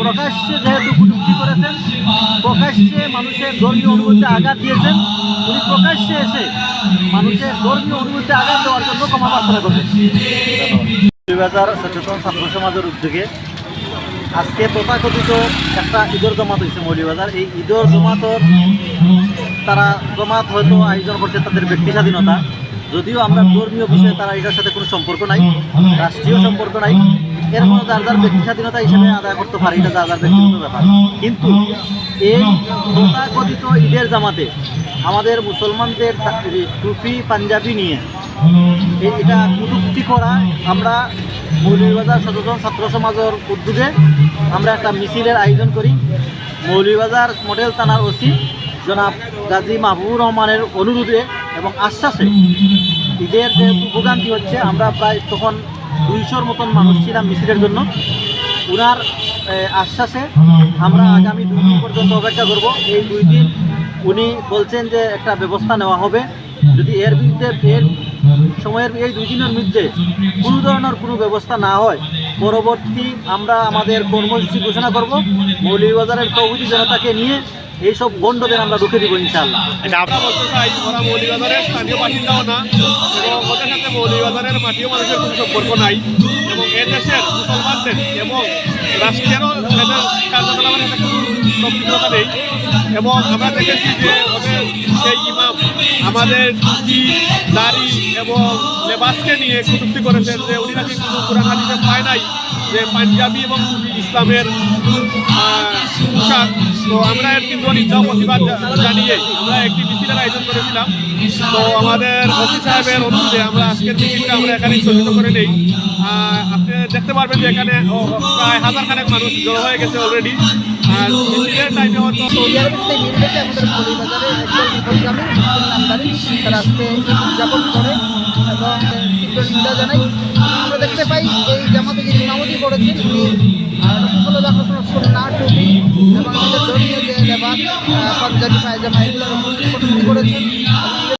প্রকাশ্যে যেহেতু কটূক্তি করেছেন, প্রকাশ্যে মানুষের ধর্মীয় অনুভূতিতে আঘাত দিয়েছেন, উনি প্রকাশ্যে এসে মানুষের ধর্মীয় অনুভূতিতে আঘাত দেওয়ার জন্য ক্ষমা প্রার্থনা করবেন। হাজার সচেতন ছাত্র সমাজের উদ্যোগে আজকে তথাকথিত একটা ঈদর জমাত হয়েছে মৌলিবাজার এই ঈদর জমাতর তারা জমাত হয়তো আয়োজন করছে তাদের ব্যক্তি স্বাধীনতা। যদিও আমরা ধর্মীয় বিষয়ে তারা এটার সাথে কোনো সম্পর্ক নাই, রাষ্ট্রীয় সম্পর্ক নাই। এর কোনো যার যার ব্যক্তি স্বাধীনতা হিসেবে আদায় করতে পারে, এটা যার যার ব্যক্তিগত ব্যাপার। কিন্তু এই তথাকথিত ঈদের জামাতে আমাদের মুসলমানদের টুপি পাঞ্জাবি নিয়ে এটা কটূক্তি করা আমরা মৌলভীবাজার সচেতন ছাত্র সমাজের উদ্যোগে আমরা একটা মিছিলের আয়োজন করি। মৌলভীবাজার মডেল থানার ওসি জনাব গাজী মাহবুবুর রহমানের অনুরোধে এবং আশ্বাসে ঈদের যে ভোগান্তি হচ্ছে, আমরা প্রায় তখন দুইশোর মতন মানুষ ছিলাম মিছিলের জন্য। ওনার আশ্বাসে আমরা আগামী দুই দিন পর্যন্ত অপেক্ষা করব। এই দুই দিন উনি বলছেন যে একটা ব্যবস্থা নেওয়া হবে। যদি এর বিরুদ্ধে এর সময়ের, এই দুই দিনের মধ্যে কোনো ধরনের কোনো ব্যবস্থা না হয়, পরবর্তী আমরা আমাদের কর্মসূচি ঘোষণা করব। মৌলভীবাজারের তৌহিদি জনতাকে নিয়ে এইসব গণ্ডদের আমরা রুখে দিব ইনশাআল্লাহ। আমরা বলতে চাই ওরা মৌলিবাজারের স্থানীয় বাসিন্দাও না এবং ওদের সাথে মৌলিবাজারের মাটিও মানুষের কোনো সম্পর্ক নাই এবং এ দেশের মুসলমানদের এবং রাষ্ট্রেরও এদের কার্যকলাপের সাথে কোনো সম্পৃক্ততা নেই। এবং আমরা দেখেছি যে ওদের সেই ইমাম আমাদের টুপি দাড়ি এবং লেবাসকে নিয়ে কটুক্তি করেছেন যে উনি নাকি কোনো কোরআন হাদিসে পায় নাই যে পাঞ্জাবি এবং ইসলামের তো আমরা তীব্র নিন্দা প্রতিবাদ জানিয়ে আমরা একটি মিছিলের আয়োজন করেছিলাম। তো আমাদের ওসি সাহেবের অনুরোধে আমরা আজকের মিছিলটা আমরা এখানে স্থগিত করে নেই। আপনি দেখতে পারবেন যে এখানে প্রায় হাজার খানেক মানুষ জড়ো হয়ে গেছে অলরেডি আর টাইমে হয়তো তারা আজকে উদযাপন জানাই। দেখতে পাই এই জামাতে যিনি ইমামতি করেছেন উনি রসুল্লাহ এবং জড়িয়ে যে লেবার কর্মচারী ভাই যে করেছেন।